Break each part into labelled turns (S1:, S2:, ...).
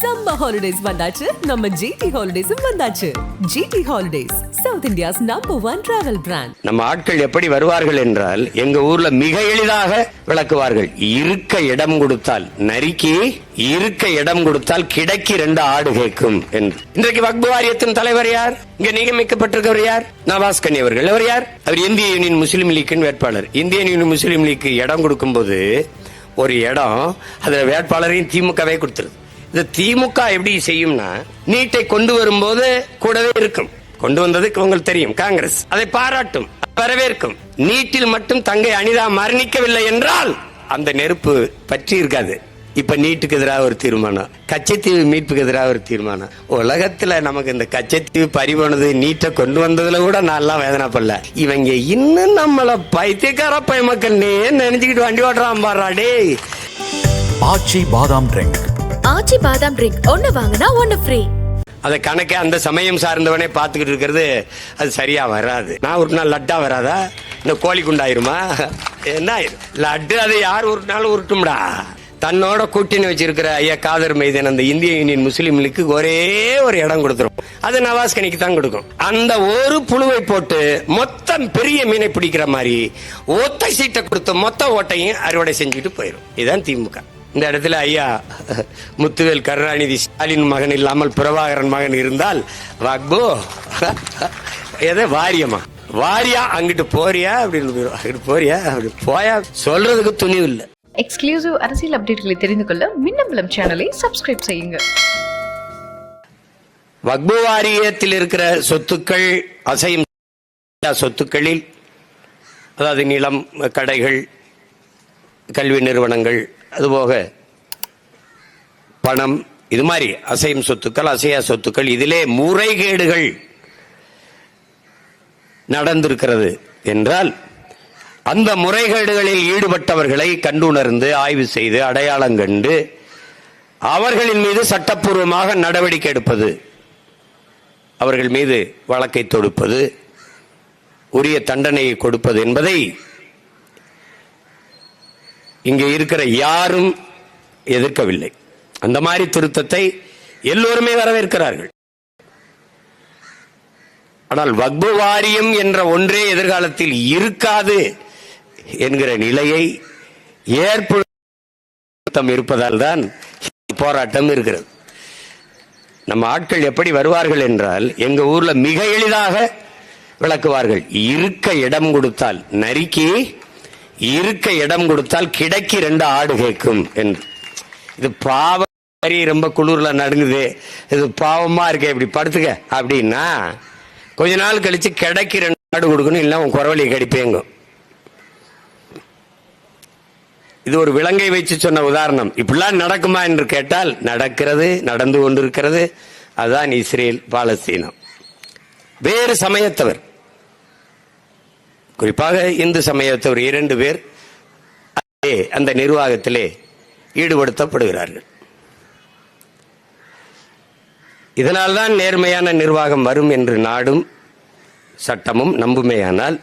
S1: Summer holidays வந்தாச்சு. நம்ம GT ஹாலிடேஸும் வந்தாச்சு. GT holidays south India's number one travel brand
S2: நம்ம ஆட்கள் எப்படி வருவார்கள் என்றால் எங்க ஊர்ல மிக எளிதாக விளக்குவார்கள். இருக்க இடம் கொடுத்தால் நரிக்கு இருக்க இடம் கொடுத்தால் கிடைக்கு ரெண்டு ஆடு கேட்கும் என்று. இன்றைக்கு வக்பு வாரியத்தின் தலைவர் யார்? இங்க நியமிக்கப்பட்டிருக்கவர் யார்? நவாஸ் கனி அவர்கள். அவர் யார்? அவர் இந்திய யூனியன் முஸ்லீம் லீக்கின் வேட்பாளர். இந்திய யூனியன் முஸ்லீம் லீக்கு இடம் கொடுக்கும்போது ஒரு இடம் அதுல வேட்பாளரையும் திமுகவே கொடுத்துருது. இந்த திமுக எப்படி செய்யும்னா நீட்டை கொண்டு வரும்போது கூடவே இருக்கும். கொண்டு வந்ததுக்கு உங்களுக்கு தெரியும் காங்கிரஸ். அதை பாராட்டும் வரவேற்கும். நீட்டில் மட்டும் தங்கை அனிதா மரணிக்கவில்லை என்றால் அந்த நெருப்பு பற்றி இருக்காது. இப்ப நீட்டுக்கு எதிராக ஒரு தீர்மானம் கச்சத்தீவு மீட்புக்கு எதிராக ஒரு தீர்மானம். உலகத்துல நமக்கு இந்த கச்சத்தீவு பறிபோனது நீட்டை கொண்டு வந்ததுல கூட நான் பண்ணல இவங்க இன்னும் நம்மள பைத்தியக்கார பை மக்கள் நினைச்சுக்கிட்டு வண்டி ஓட்டுறான் பாடுறாடே
S3: ஆச்சி பாதாம் ட்ரிங்க்
S4: ஆச்சி பாதாம் ட்ரிங்க். ஒன்னு வாங்கினா ஒன்னு ஃப்ரீ
S2: அதை கணக்கே அந்த சமயம் சார்ந்தவனே பார்த்துக்கிட்டு இருக்கிறது அது சரியா வராது. நான் ஒரு நாள் லட்டா வராதா? இந்த கோழி குண்டாயிருமா? என்ன லட்டு அதை யார் ஒரு நாள் உருட்டும்டா. தன்னோட கூட்டணி வச்சிருக்கிற ஐயா காதர் மைதன் அந்த இந்திய யூனியன் முஸ்லீம் லீக்கு ஒரே ஒரு இடம் கொடுத்துரும். அது நவாஸ் கனிக்கு தான் கொடுக்கும். அந்த ஒரு புழுவை போட்டு மொத்தம் பெரிய மீனை பிடிக்கிற மாதிரி ஒத்த சீட்டை கொடுத்து மொத்த ஓட்டையும் அறுவடை செஞ்சுட்டு போயிடும் இதுதான் திமுக. இந்த இடத்துல ஐயா முத்துவேல் கருணாநிதி ஸ்டாலின் மகன் இல்லாமல் பிரபாகரன் மகன் இருந்தால் வக்பு. எதை வாரியமா? வாரியா அங்கிட்டு போறியா அப்படின்னு. அங்கிட்டு போறியா அப்படி போயா சொல்றதுக்கு துணிவு இல்லை.
S5: எக்ஸ்க்ளூசிவ் அரசியல் அப்டேட்களை தெரிந்து கொள்ள மின்னம்பலம் சேனலை சப்ஸ்கிரைப் செய்யுங்க.
S2: வக்பு வாரியத்தில் இருக்கிற சொத்துக்கள் அசையும் சொத்துக்களில் அதாவது நிலம் கடைகள் கல்வி நிறுவனங்கள் அதுபோக பணம் இது மாதிரி அசையும் சொத்துக்கள் அசையா சொத்துக்கள் இதிலே முறைகேடுகள் நடந்திருக்கிறது என்றால் அந்த முறைகேடுகளில் ஈடுபட்டவர்களை கண்டுணர்ந்து ஆய்வு செய்து அடையாளம் கண்டு அவர்களின் மீது சட்டப்பூர்வமாக நடவடிக்கை எடுப்பது அவர்கள் மீது வழக்கை தொடுப்பது உரிய தண்டனையை கொடுப்பது என்பதை இங்கே இருக்கிற யாரும் எதிர்க்கவில்லை. அந்த மாதிரி திருத்தத்தை எல்லோருமே வரவேற்கிறார்கள். ஆனால் வக்பு வாரியம் என்ற ஒன்றே எதிர்காலத்தில் இருக்காது என்கிற நிலையை ஏற்படுத்தம் இருப்பதால் தான் போராட்டம் இருக்கிறது. நம்ம ஆட்கள் எப்படி வருவார்கள் என்றால் எங்க ஊர்ல மிக எளிதாக விளக்குவார்கள். இருக்க இடம் கொடுத்தால் நரிக்கி இருக்க இடம் கொடுத்தால் கிடைக்கு ரெண்டு ஆடு கேட்கும் என்று. இது பாவம் சரி ரொம்ப குளிர்ல நடுங்குது. இது பாவமா இருக்கே இப்படி படுத்துக்க. அப்படின்னா கொஞ்ச நாள் கழிச்சு கிடைக்கு ரெண்டு ஆடு கொடுக்கணும் இல்லை உன் குறவழியை கடிப்பேங்கும் இது ஒரு விலங்கை வச்சு சொன்ன உதாரணம். இப்படிலாம் நடக்குமா என்று கேட்டால் நடக்கிறது நடந்து கொண்டிருக்கிறது. அதுதான் இஸ்ரேல் பாலஸ்தீனம். வேறு சமயத்தவர். குறிப்பாக இந்து சமயத்தவர் இரண்டு பேர் அந்த நிர்வாகத்திலே ஈடுபடுத்தப்படுகிறார்கள். இதனால்தான் நேர்மையான நிர்வாகம் வரும் என்று நாடும் சட்டமும் நம்புமேயானால்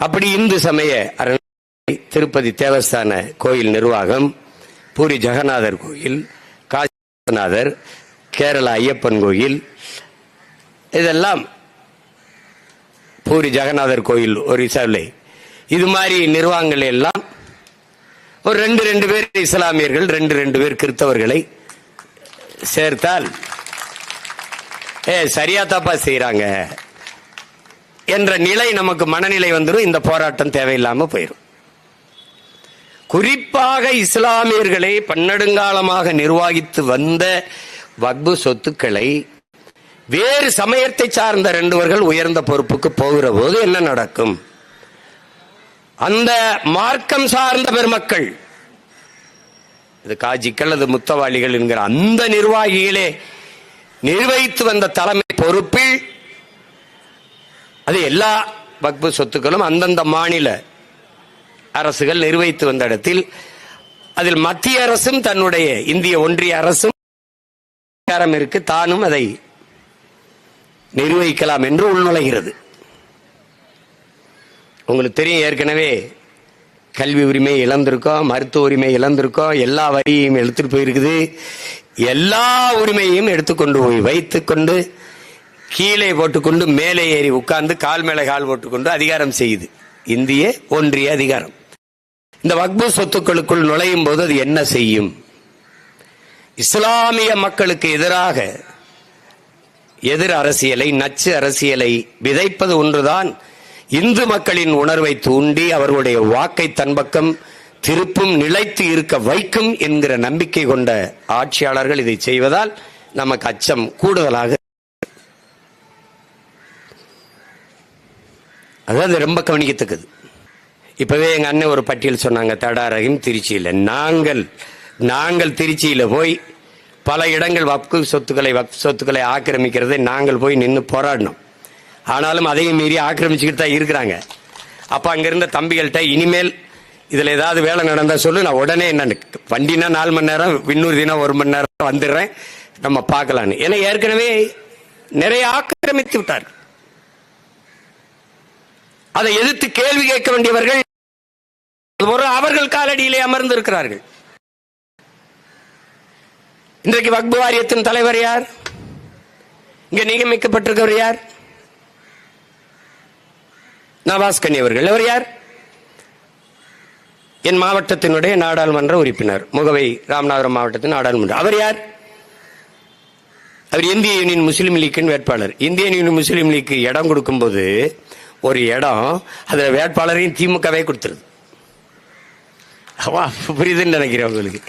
S2: அப்படி இந்து சமய அறநிலை திருப்பதி தேவஸ்தான கோயில் நிர்வாகம் பூரி ஜெகநாதர் கோயில் காசிநாதர் கேரள ஐயப்பன் கோயில் இதெல்லாம் பூரி ஜெகநாதர் கோயில் ஒரிசாவில். இது மாதிரி நிர்வாகங்கள் எல்லாம் ஒரு ரெண்டு ரெண்டு பேர் இஸ்லாமியர்கள் ரெண்டு ரெண்டு பேர் கிறித்தவர்களை சேர்த்தால் ஏ சரியா தப்பா செய்யறாங்க என்ற நிலை நமக்கு மனநிலை வந்துடும் இந்த போராட்டம் தேவையில்லாம போயிடும் குறிப்பாக இஸ்லாமியர்களை பன்னெடுங்காலமாக நிர்வகித்து வந்த வக்பு சொத்துக்களை வேறு சமயத்தை சார்ந்த ரெண்டுவர்கள் உயர்ந்த பொறுப்புக்கு போகிற போது என்ன நடக்கும்? அந்த மார்க்கம் சார்ந்த பெருமக்கள் இது காஜிக்கள் அது முத்தவாளிகள் என்கிற அந்த நிர்வாகிகளே நிர்வகித்து வந்த தலைமை பொறுப்பில் அது எல்லா வக்பு சொத்துக்களும் அந்தந்த மாநில அரசுகள் நிர்வகித்து வந்த இடத்தில் அதில் மத்திய அரசும் தன்னுடைய இந்திய ஒன்றிய அரசும் அதிகாரம் இருக்கு தானும் அதை நிர்வகிக்கலாம் என்று உள்நுழைகிறது. உங்களுக்கு தெரியும் ஏற்கனவே கல்வி உரிமை இழந்திருக்கோம் மருத்துவ உரிமை இழந்திருக்கோம் எல்லா வரியும் எடுத்துட்டு போயிருக்குது. எல்லா உரிமையும் எடுத்துக்கொண்டு போய் வைத்துக்கொண்டு கீழே போட்டுக்கொண்டு மேலே ஏறி உட்கார்ந்து கால் மேலே கால் போட்டுக்கொண்டு அதிகாரம் செய்யுது. இந்திய ஒன்றிய அதிகாரம். இந்த வக்பு சொத்துக்களுக்குள் நுழையும் போது அது என்ன செய்யும்? இஸ்லாமிய மக்களுக்கு எதிராக எதிர் அரசியலை நச்சு அரசியலை விதைப்பது ஒன்றுதான். இந்து மக்களின் உணர்வை தூண்டி அவர்களுடைய வாக்கை தன்பக்கம் திருப்பும் நிலைத்து இருக்க வைக்கும் என்கிற நம்பிக்கை கொண்ட ஆட்சியாளர்கள் இதை செய்வதால் நமக்கு அச்சம் கூடுதலாக அதாவது ரொம்ப கவனிக்கத்தக்கது. இப்பவே எங்க அண்ணன் ஒரு பட்டியல் சொன்னாங்க தடாரகம் திருச்சியில. நாங்கள் நாங்கள் திருச்சியில போய் பல இடங்கள் வக்கு சொத்துக்களை வக் சொத்துக்களை ஆக்கிரமிக்கிறதை நாங்கள் போய் நின்று போராடினோம். ஆனாலும் அதையும் மீறி ஆக்கிரமிச்சுக்கிட்டு தான் இருக்கிறாங்க. அப்போ அங்க இருந்த தம்பிகள்கிட்ட இனிமேல் இதில் ஏதாவது வேலை நடந்தால் சொல்லு நான் உடனே என்ன வண்டினா நாலு மணி நேரம் இன்னொரு தினம் ஒரு மணி நேரம் வந்துடுறேன் நம்ம பார்க்கலான்னு. ஏன்னா ஏற்கனவே நிறைய ஆக்கிரமித்து விட்டார் அதை எதிர்த்து கேள்வி கேட்க வேண்டியவர்கள் ஒரு அவர்கள் காலடியிலே அமர்ந்திருக்கிறார்கள். இன்றைக்கு வக்பு வாரியத்தின் தலைவர் யார்? இங்க நியமிக்கப்பட்டிருக்கவர் யார்? நவாஸ் கனி அவர்கள். அவர் யார்? என் மாவட்டத்தினுடைய நாடாளுமன்ற உறுப்பினர். முகவை ராமநாதபுரம் மாவட்டத்தின் நாடாளுமன்ற. அவர் யார்? அவர் இந்திய யூனியன் முஸ்லீம் லீக்கின் வேட்பாளர். இந்திய யூனியன் முஸ்லீம் லீக்கு இடம் கொடுக்கும்போது ஒரு இடம் அதில் வேட்பாளரையும் திமுகவே கொடுத்துருது. புரியுதுன்னு நினைக்கிறேன் உங்களுக்கு.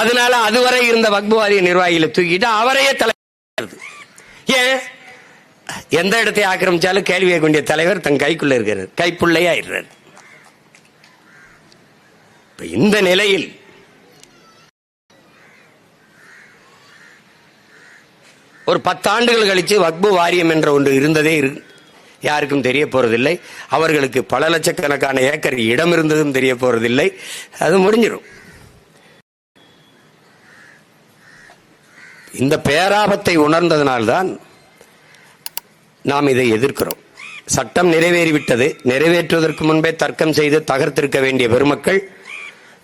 S2: அதனால அதுவரை இருந்த வக்பு வாரிய நிர்வாகிகளை தூக்கிட்டு அவரையே தலைவர் ஏன்? எந்த இடத்தை ஆக்கிரமிச்சாலும் கேள்வி கேட்க வேண்டிய தலைவர் தன் கைக்குள்ள இருக்கிறார். கைப்புள்ளையாயிடுறார் இருக்கிறார் இந்த நிலையில் ஒரு பத்தாண்டுகள் கழிச்சு வக்பு வாரியம் என்ற ஒன்று இருந்ததே இரு யாருக்கும் தெரிய போறதில்லை. அவர்களுக்கு பல லட்சக்கணக்கான ஏக்கர் இடம் இருந்ததும் தெரிய போறதில்லை. அது முடிஞ்சிடும் இந்த பேராபத்தை உணர்ந்ததனால்தான் நாம் இதை எதிர்க்கிறோம். சட்டம் நிறைவேறிவிட்டது. நிறைவேற்றுவதற்கு முன்பே தர்க்கம் செய்து தகர்த்திருக்க வேண்டிய பெருமக்கள்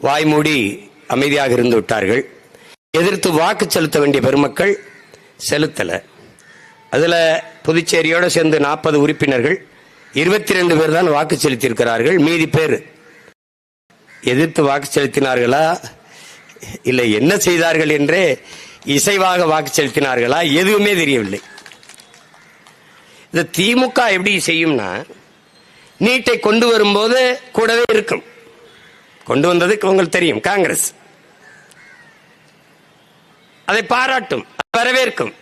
S2: வாய்மூடி அமைதியாக இருந்து விட்டார்கள். எதிர்த்து வாக்கு செலுத்த வேண்டிய பெருமக்கள் செலுத்தல. அதுல புதுச்சேரியோடு சேர்ந்து நாற்பது உறுப்பினர்கள் இருபத்தி ரெண்டு பேர் தான் வாக்கு செலுத்தியிருக்கிறார்கள். மீதி பேர் எதிர்த்து வாக்கு செலுத்தினார்களா? இல்லை என்ன செய்தார்கள் என்றே இசைவாக வாக்கு செலுத்தினார்களா எதுவுமே தெரியவில்லை. இந்த திமுக எப்படி செய்யும்னா நீட்டை கொண்டு வரும்போது கூடவே இருக்கும். கொண்டு வந்தது உங்களுக்கு தெரியும் காங்கிரஸ். அதை பாராட்டும் வரவேற்கும்.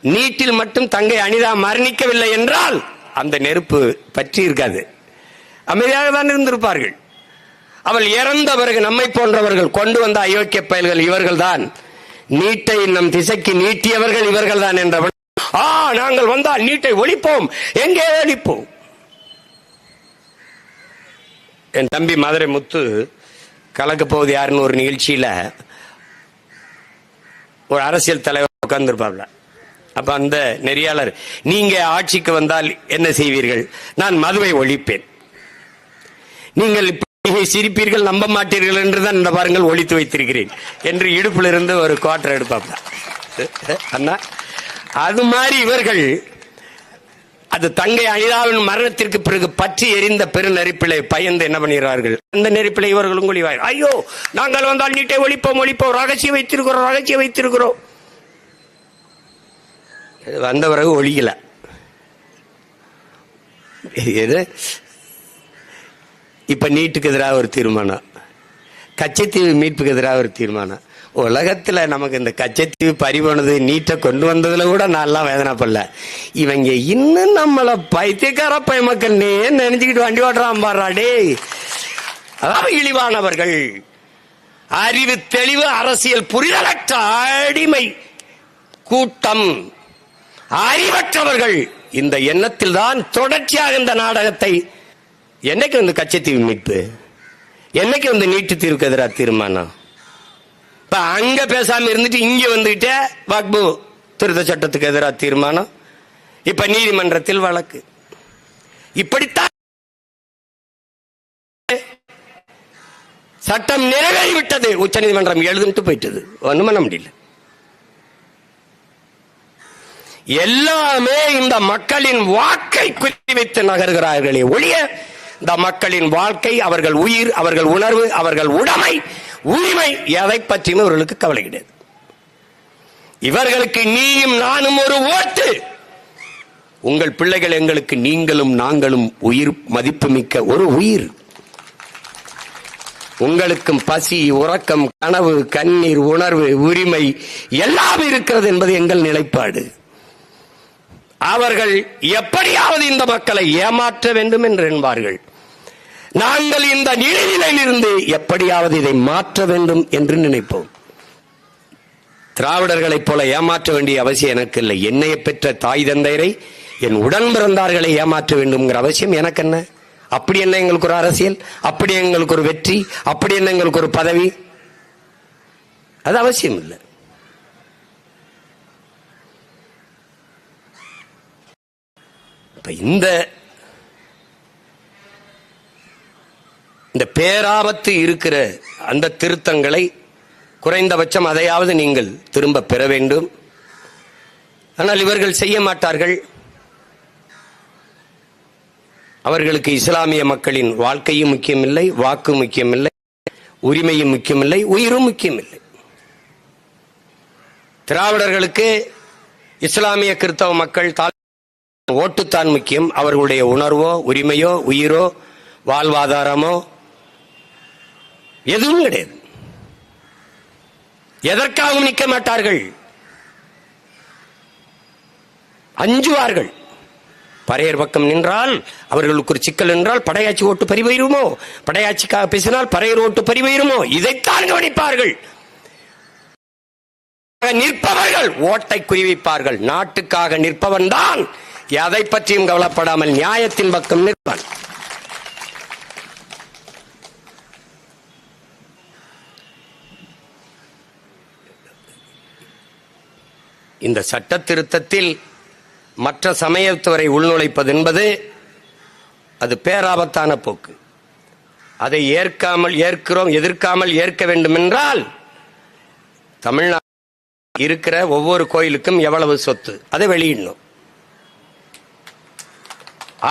S2: நீட்டில் மட்டும் தங்கை அனிதா மரணிக்கவில்லை என்றால் அந்த நெருப்பு பற்றி இருக்காது. அமைதியாக தான் இருந்திருப்பார்கள். அவள் இறந்த பிறகு நம்மை போன்றவர்கள் கொண்டு வந்த அயோக்கிய பயல்கள் இவர்கள்தான். நீட்டை நம் திசைக்கு நீட்டியவர்கள் இவர்கள் தான் என்றவள். ஆ நாங்கள் வந்தால் நீட்டை ஒழிப்போம். எங்கே ஒழிப்போம்? என் தம்பி மதுரை முத்து கலக்க போகுது யாருன்னு ஒரு நிகழ்ச்சியில ஒரு அரசியல் தலைவர் உட்கார்ந்துருப்பாப்ல. அப்ப அந்த நெறியாளர் நீங்க ஆட்சிக்கு வந்தால் என்ன செய்வீர்கள்? நான் மதுவை ஒழிப்பேன். நீங்கள் நீங்கள் சிரிப்பீர்கள் நம்ப மாட்டீர்கள் என்றுதான் இந்த பாருங்கள் ஒழித்து வைத்திருக்கிறேன். என்று இடுப்பில் இருந்து ஒரு குவார்டர் எடுப்பாப்ல. அண்ணா அது மாதிரி இவர்கள் அது தங்கை அனிதாவின் மரணத்திற்கு பிறகு பற்றி எரிந்த பெரு நெருப்பிலை பயந்து என்ன பண்ணுகிறார்கள்? அந்த நெருப்பிலை இவர்களும் ஒளிவாய் ஐயோ நாங்கள் வந்தால் நீட்டை ஒழிப்போம் ஒழிப்போம் ரகசியம் வைத்திருக்கிறோம் ரகசியம் வைத்திருக்கிறோம். வந்த பிறகு ஒழிக்கல. எது? இப்போ நீட்டுக்கு எதிராக ஒரு தீர்மானம். கச்சத்தீவு மீட்புக்கு எதிராக ஒரு தீர்மானம். உலகத்தில் நமக்கு இந்த கச்சத்தீவு பறிபோனது நீட்டை கொண்டு வந்ததில் கூட நான்லாம் வேதனைப்படல. இவங்க இன்னும் நம்மளை பைத்தியக்கார பயமக்கள்னே நினைச்சுக்கிட்டு வண்டி ஓட்டுறான் பாடுறாடே அதாவது இழிவானவர்கள். அறிவு தெளிவு அரசியல் புரிதலற்ற அடிமை. கூட்டம். அறிவற்றவர்கள். இந்த எண்ணத்தில் தான் தொடர்ச்சியாக இந்த நாடகத்தை என்னைக்கு வந்து கச்சத்தீவு மீட்பு? என்னைக்கு வந்து நீட்டு தீர்வுக்கு எதிராக தீர்மானம்? இப்ப அங்க பேசாம இருந்துட்டு இங்க வந்துகிட்டே வாக்பு திருத்த சட்டத்துக்கு எதிராக தீர்மானம்? இப்ப நீதிமன்றத்தில் வழக்கு. இப்படித்தான் சட்டம் நிறைவேறிவிட்டது உச்சநீதிமன்றம் எழுதுன்ட்டு போயிட்டது. ஒண்ணும் பண்ண முடியல. எல்லாமே இந்த மக்களின் வாக்கை குறிவைத்து நகர்கிறார்களே ஒழிய இந்த மக்களின் வாழ்க்கை அவர்கள் உயிர் அவர்கள் உணர்வு அவர்கள் உடைமை உரிமை எதை பற்றியும் இவர்களுக்கு கவலை கிடையாது. இவர்களுக்கு நீயும் நானும் ஒரு ஓட்டு. உங்கள் பிள்ளைகள் எங்களுக்கு நீங்களும் நாங்களும் உயிர் மதிப்புமிக்க ஒரு உயிர். உங்களுக்கும் பசி உறக்கம் கனவு கண்ணீர் உணர்வு உரிமை எல்லாம் இருக்கிறது என்பது எங்கள் நிலைப்பாடு. அவர்கள் எப்படியாவது இந்த மக்களை ஏமாற்ற வேண்டும் என்று என்பார்கள் நாங்கள் இந்த நிலையிலிருந்து எப்படியாவது இதை மாற்ற வேண்டும் என்று நினைப்போம். திராவிடர்களைப் போல ஏமாற்ற வேண்டிய அவசியம் எனக்கு இல்லை. என்னைய பெற்ற தாய் தந்தையரை என் உடன் பிறந்தார்களை ஏமாற்ற வேண்டும்ங்கிற அவசியம் எனக்கு என்ன? அப்படி என்ன எங்களுக்கு ஒரு அரசியல்? அப்படி எங்களுக்கு ஒரு வெற்றி? அப்படி என்ன எங்களுக்கு ஒரு பதவி? அது அவசியம் இல்லை. இப்ப இந்த இந்த பேராபத்து இருக்கிற அந்த திருத்தங்களை குறைந்தபட்சம் அதையாவது நீங்கள் திரும்ப பெற வேண்டும். ஆனால் இவர்கள் செய்ய மாட்டார்கள். அவர்களுக்கு இஸ்லாமிய மக்களின் வாழ்க்கையும் முக்கியமில்லை வாக்கு முக்கியமில்லை உரிமையும் முக்கியமில்லை உயிரும் முக்கியமில்லை. திராவிடர்களுக்கு இஸ்லாமிய கிறிஸ்தவ மக்கள் தாழ் ஓட்டுத்தான் முக்கியம். அவர்களுடைய உணர்வோ உரிமையோ உயிரோ வாழ்வாதாரமோ எதுவும் கிடையாது. எதற்காகவும் நிற்க மாட்டார்கள்? அஞ்சுவார்கள். பறையர் பக்கம் நின்றால் அவர்களுக்கு ஒரு சிக்கல் என்றால் படையாட்சி ஓட்டு பறிவயிருமோ படையாட்சிக்காக பேசினால் பறையர் ஓட்டு பறிவயிருமோ இதைத்தான் கவனிப்பார்கள். நிற்பவர்கள் ஓட்டை குறிவிப்பார்கள் நாட்டுக்காக நிற்பவன் தான். எதை பற்றியும் கவலைப்படாமல் நியாயத்தின் பக்கம் நிற்பான். இந்த சட்ட திருத்தத்தில் மற்ற சமயத்துவரை உள்நுழைப்பது என்பது அது பேராபத்தான போக்கு. அதை ஏற்காமல் ஏற்கிறோம் எதிர்க்காமல் ஏற்க வேண்டும் என்றால் தமிழ்நாடு இருக்கிற ஒவ்வொரு கோயிலுக்கும் எவ்வளவு சொத்து அதை வெளியிடணும்.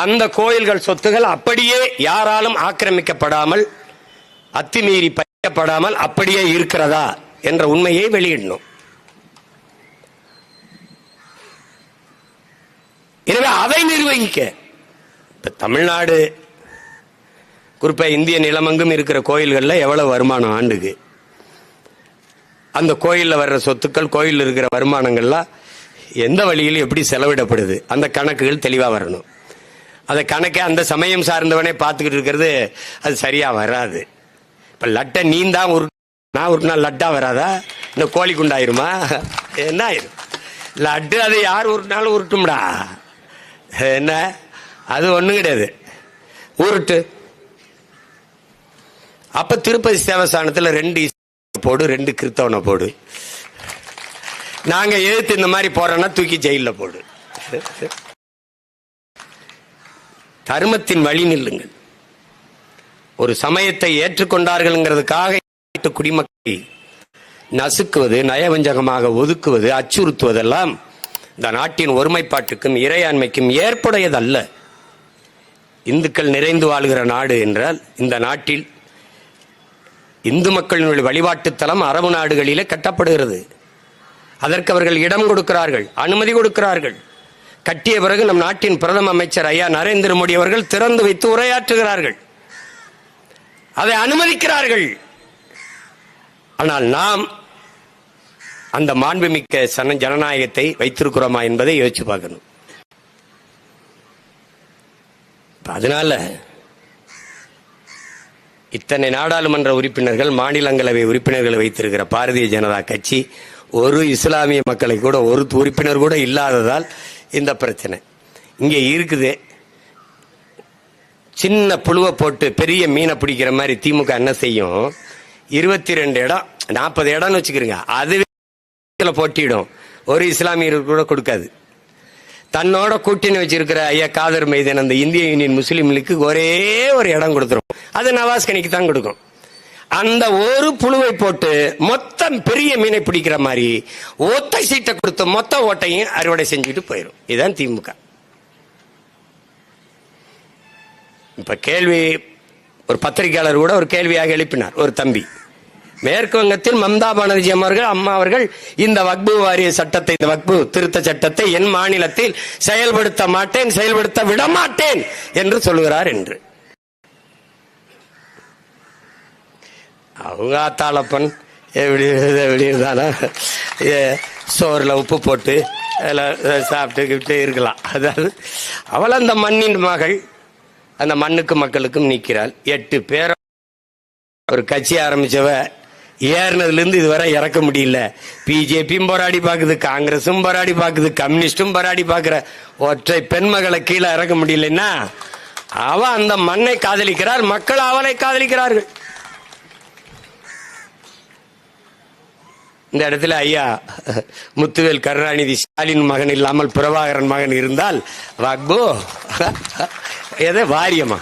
S2: அந்த கோயில்கள் சொத்துகள் அப்படியே யாராலும் ஆக்கிரமிக்கப்படாமல் அத்துமீறி பயிக்கப்படாமல் அப்படியே இருக்கிறதா என்ற உண்மையை வெளியிடணும். எனவே அதை நிர்வகிக்க. இப்ப தமிழ்நாடு குறிப்பா இந்திய நிலமங்கும் இருக்கிற கோயில்கள்ல எவ்வளவு வருமானம் ஆண்டுக்கு? அந்த கோயிலில் வர்ற சொத்துக்கள் கோயிலில் இருக்கிற வருமானங்கள்லாம் எந்த வழியில் எப்படி செலவிடப்படுது? அந்த கணக்குகள் தெளிவாக வரணும். அந்த கணக்கை அந்த சமயம் சார்ந்தவனே பார்த்துக்கிட்டு இருக்கிறது அது சரியாக வராது. இப்போ லட்டை நீ தான் ஒரு நான் ஒரு நாள் லட்டாக வராதா? இந்த கோழி குண்டாயிருமா? என்ன ஆயிரும்? லட்டு அதை யார் ஒரு நாள் உருட்டும்டா. என்ன? அது ஒண்ணும் கிடையாது. உருட்டு. அப்ப திருப்பதி சேவஸ்தானத்தில் ரெண்டு போடு ரெண்டு கிறித்தவனை போடு. நாங்க எழுத்து இந்த மாதிரி போறோம்னா தூக்கி ஜெயில போடு. தர்மத்தின் வழி நில்லுங்கள். ஒரு சமயத்தை ஏற்றுக்கொண்டார்கள்ங்கிறதுக்காக குடிமக்களை நசுக்குவது நயவஞ்சகமாக ஒதுக்குவது அச்சுறுத்துவதெல்லாம் இந்த நாட்டின் ஒருமைப்பாட்டுக்கும் இறையாண்மைக்கும் ஏற்புடையதல்ல. இந்துக்கள் நிறைந்து வாழ்கிற நாடு என்றால் இந்த நாட்டில் இந்து மக்களினுடைய வழிபாட்டுத்தலம் அரபு நாடுகளிலே கட்டப்படுகிறது. அதற்கு அவர்கள் இடம் கொடுக்கிறார்கள் அனுமதி கொடுக்கிறார்கள். கட்டிய பிறகு நம் நாட்டின் பிரதம அமைச்சர் ஐயா நரேந்திர மோடி அவர்கள் திறந்து வைத்து உரையாற்றுகிறார்கள். அதை அனுமதிக்கிறார்கள். ஆனால் நாம் அந்த மாண்புமிக்க சன ஜனநாயகத்தை வைத்திருக்கிறோமா என்பதை யோசிச்சு பார்க்கணும். அதனால இத்தனை நாடாளுமன்ற உறுப்பினர்கள் மாநிலங்களவை உறுப்பினர்களை வைத்திருக்கிற பாரதிய ஜனதா கட்சி ஒரு இஸ்லாமிய மக்களை கூட ஒரு உறுப்பினர் கூட இல்லாததால் இந்த பிரச்சனை. இங்கே இருக்குது. சின்ன புழுவை போட்டு பெரிய மீனை பிடிக்கிற மாதிரி திமுக என்ன செய்யும்? இருபத்தி ரெண்டு இடம் நாற்பது இடம்னு வச்சுக்கிறீங்க. அதுவே போட்டியிடும். ஒரு இஸ்லாமியருக்கு கூட கொடுக்காது. தன்னோட கூட்டணி வச்சிருக்கிற ஐயா காதர் மைதன் அந்த இந்திய யூனியன் முஸ்லீம் லீக்கு ஒரே ஒரு இடம் கொடுத்துரும். அது நவாஸ் கணிக்கு தான் கொடுக்கும். அந்த ஒரு புழுவை போட்டு மொத்தம் பெரிய மீனை பிடிக்கிற மாதிரி ஒத்த சீட்டை கொடுத்து மொத்த ஓட்டையும் அறுவடை செஞ்சுட்டு போயிடும் இதுதான் திமுக. இப்ப கேள்வி ஒரு பத்திரிகையாளர் கூட ஒரு கேள்வியாக எழுப்பினார் ஒரு தம்பி. மேற்கு வங்கத்தில் மம்தா பானர்ஜி அவர்கள் அம்மா அவர்கள் இந்த வக்பு வாரிய சட்டத்தை இந்த வக்பு திருத்த சட்டத்தை என் மாநிலத்தில் செயல்படுத்த மாட்டேன் செயல்படுத்த விட மாட்டேன் என்று சொல்லுகிறார் என்று. அவங்க தாளப்பன் எப்படி எப்படி சோறில் உப்பு போட்டு அதில் சாப்பிட்டுக்கிட்டு இருக்கலாம். அதாவது அவள் அந்த மண்ணின் மகள் அந்த மண்ணுக்கு மக்களுக்கும் நிற்கிறாள். எட்டு பேர் ஒரு கட்சி ஆரம்பிச்சவ ஏறினதுலேருந்து இதுவரை இறக்க முடியல. பிஜேபியும் போராடி பார்க்குது காங்கிரஸும் போராடி பார்க்குது கம்யூனிஸ்டும் போராடி பார்க்குற ஒற்றை பெண்மகளை கீழே இறக்க முடியலன்னா அவ அந்த மண்ணை காதலிக்கிறார் மக்கள் அவளை காதலிக்கிறார்கள். இந்த இடத்துல ஐயா முத்துவேல் கருணாநிதி ஸ்டாலின் மகன் இல்லாமல் பிரபாகரன் மகன் இருந்தால் வாக்போ. எதை வாரியமா?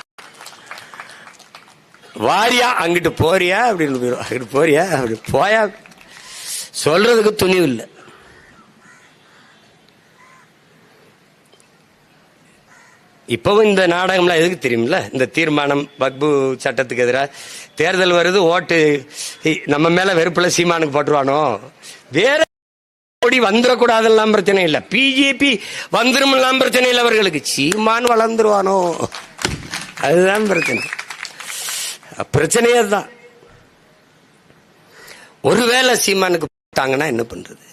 S2: வாரியா அங்கிட்டு போறியா அப்படின்னு போயிடும் அங்கிட்டு போறியா அப்படி போயா சொல்றதுக்கு துணிவு இல்லை. இப்பவும் இந்த நாடகம்லாம் எதுக்கு தெரியுமில்ல? இந்த தீர்மானம் பக்பு சட்டத்துக்கு எதிராக தேர்தல் வருது ஓட்டு நம்ம மேல வெறுப்புல சீமானுக்கு போட்டுருவானோ? வேற மோடி வந்துடக்கூடாதெல்லாம் பிரச்சனை இல்லை. பிஜேபி வந்துருமெல்லாம் பிரச்சனை இல்லை அவர்களுக்கு. சீமான் வளர்ந்துருவானோ? அதுதான் பிரச்சனை. பிரச்சனையே தான் ஒருவேளை சீமானுக்கு போட்டாங்கன்னா என்ன பண்றது?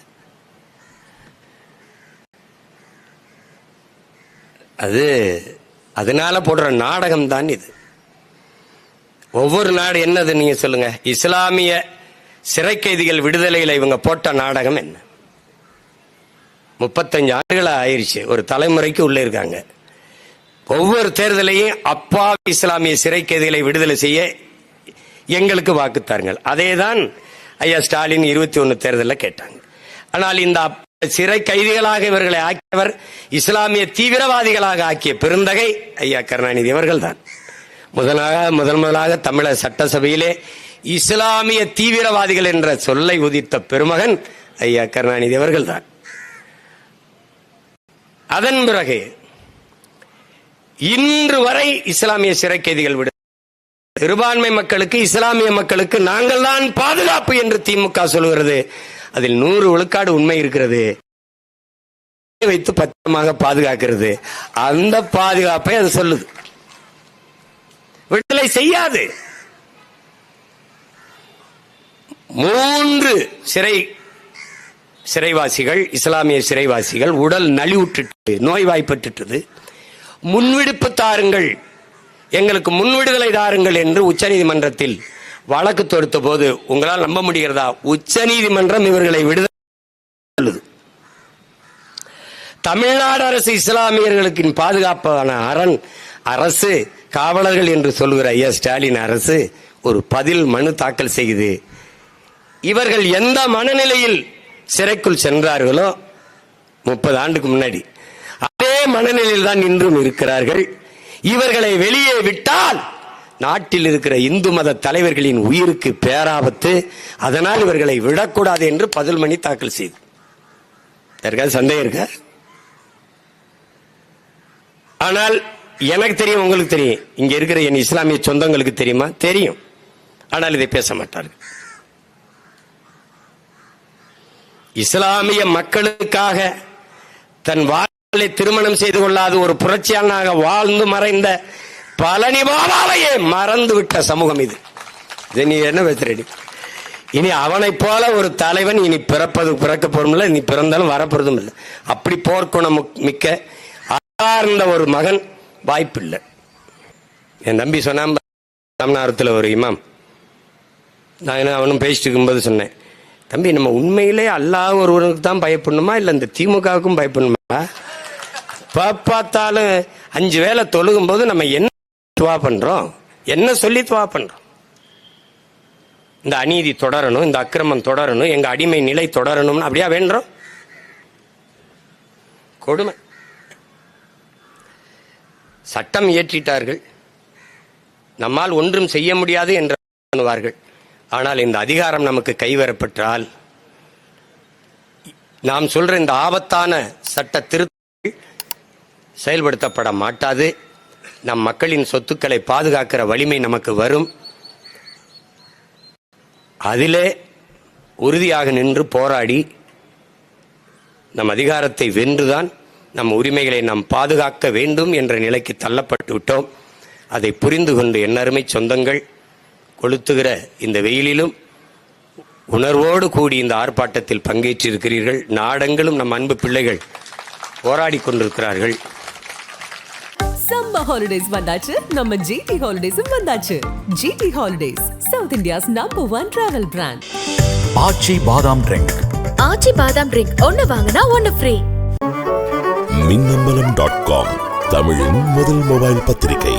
S2: அது அதனால போடுற நாடகம் தான் இது. ஒவ்வொரு நாடு என்னது நீங்க சொல்லுங்க? இஸ்லாமிய சிறை கைதிகள் விடுதலையில் இவங்க போட்ட நாடகம் என்ன? முப்பத்தஞ்சு ஆண்டுகள் ஆயிடுச்சு ஒரு தலைமுறைக்கு உள்ளே இருக்காங்க. ஒவ்வொரு தேர்தலையும் அப்பா இஸ்லாமிய சிறை கைதிகளை விடுதலை செய்ய எங்களுக்கு வாக்குத்தாருங்கள். அதேதான் ஐயா ஸ்டாலின் இருபத்தி ஒன்னு தேர்தலில் கேட்டாங்க. ஆனால் இந்த சிறை கைதிகளாக இவர்களை ஆக்கியவர் இஸ்லாமிய தீவிரவாதிகளாக ஆக்கிய பெருந்தகை ஐயா கருணாநிதி அவர்கள் தான் முதலாக முதல் முதலாக தமிழக சட்டசபையிலே இஸ்லாமிய தீவிரவாதிகள் என்ற சொல்லை உதித்த பெருமகன் ஐயா கருணாநிதி அவர்கள் தான் அதன் பிறகு இன்று வரை இஸ்லாமிய சிறை கைதிகள் விடு. சிறுபான்மை மக்களுக்கு இஸ்லாமிய மக்களுக்கு நாங்கள் தான் பாதுகாப்பு என்று திமுக சொல்கிறது. அதில் நூறு விழுக்காடு உண்மை இருக்கிறது. வைத்து பத்திரமாக பாதுகாக்கிறது. அந்த பாதுகாப்பை அது சொல்லுது. விடுதலை செய்யாது. மூன்று சிறை சிறைவாசிகள் இஸ்லாமிய சிறைவாசிகள் உடல் நலிவுற்று நோய்வாய்ப்பட்டுட்டது முன்விடுப்பு தாருங்கள். எங்களுக்கு முன்விடுதலை தாருங்கள் என்று உச்சநீதிமன்றத்தில் வழக்கு தொடுத்த போது உங்களால் நம்ப முடிகிறதா? உச்சநீதிமன்றம் இவர்களை விடுதலை தமிழ்நாடு அரசு இஸ்லாமியர்களுக்கு பாதுகாப்பான அரண் அரசு காவலர்கள் என்று சொல்கிற ஐயா ஸ்டாலின் அரசு ஒரு பதில் மனு தாக்கல் செய்யுது இவர்கள் எந்த மனநிலையில் சிறைக்குள் சென்றார்களோ முப்பது ஆண்டுக்கு முன்னாடி மனநிலையில் தான் இன்றும் இருக்கிறார்கள். இவர்களை வெளியே விட்டால் நாட்டில் இருக்கிற இந்து மத தலைவர்களின் உயிருக்கு பேராபத்து. அதனால் இவர்களை விடக்கூடாது என்று பதில் மணி தாக்கல் செய்து. யாருக்காவது சந்தேகம் இருக்க? ஆனால் எனக்கு தெரியும் உங்களுக்கு தெரியும். இங்க இருக்கிற என் இஸ்லாமிய சொந்தங்களுக்கு தெரியுமா? தெரியும். ஆனால் இதை பேச மாட்டார்கள். இஸ்லாமிய மக்களுக்காக தன் வாழ்வை திருமணம் செய்து கொள்ளாது ஒரு புரட்சியாளனாக வாழ்ந்து மறைந்த பழனி பாபாவையே மறந்து விட்ட சமூகம் இது. இது நீ என்ன பேசுறடி? இனி அவனை போல ஒரு தலைவன் இனி பிறப்பது பிறக்க போறதும் இல்லை இனி பிறந்தாலும் வரப்போறதும் இல்லை. அப்படி போர்க்குணம் மிக்க அகார்ந்த ஒரு மகன் வாய்ப்பு இல்லை என் தம்பி சொன்னான் தமிழ்நாடத்தில் ஒரு இமாம். நான் என்ன அவனும் பேசிட்டு இருக்கும்போது சொன்னேன் தம்பி நம்ம உண்மையிலே அல்லாஹ் ஒருவனுக்கு தான் பயப்படணுமா? இல்லை இந்த திமுகவுக்கும் பயப்படணுமா? பார்த்தாலும் அஞ்சு வேளை தொழுகும் போது நம்ம என்ன துவா பண்றோம்? என்ன சொல்லி துவா பண்றோம்? இந்த அநீதி தொடரணும் இந்த அக்கிரமம் தொடரணும் எங்க அடிமை நிலை தொடரணும்னு அப்படியா வேண்டுறோம்? கொடுமை. சட்டம் இயற்றிட்டார்கள். நம்மால் ஒன்றும் செய்ய முடியாது என்று பண்ணுவார்கள் ஆனால் இந்த அதிகாரம் நமக்கு கைவரப்பட்டால் நாம் சொல்ற இந்த ஆபத்தான சட்ட திருத்தங்கள் செயல்படுத்தப்பட மாட்டாது. நம் மக்களின் சொத்துக்களை பாதுகாக்கிற வலிமை நமக்கு வரும். அதிலே உறுதியாக நின்று போராடி நம் அதிகாரத்தை வென்றுதான் நம் உரிமைகளை நாம் பாதுகாக்க வேண்டும் என்ற நிலைக்கு தள்ளப்பட்டு விட்டோம் அதை புரிந்து கொண்டு என்னருமை சொந்தங்கள் கொளுத்துகிற இந்த வெயிலிலும் உணர்வோடு கூடி இந்த ஆர்ப்பாட்டத்தில் பங்கேற்றிருக்கிறீர்கள். நாடெங்கிலும் நம் அன்பு பிள்ளைகள் போராடி கொண்டிருக்கிறார்கள்.
S1: சம்மர் ஹாலிடேஸ் வந்தாச்சு. நம்ம ஜிடி ஹாலிடேஸும் வந்தாச்சு. GT holidays south India's number one travel brand
S3: Aachi badam drink
S4: Aachi பாதாம் ட்ரிங்க் ஒன்னு வாங்கினா ஒன்னு ஃப்ரீ
S6: மின்னம்பலம் டாட் காம் தமிழின் முதல் மொபைல் பத்திரிகை.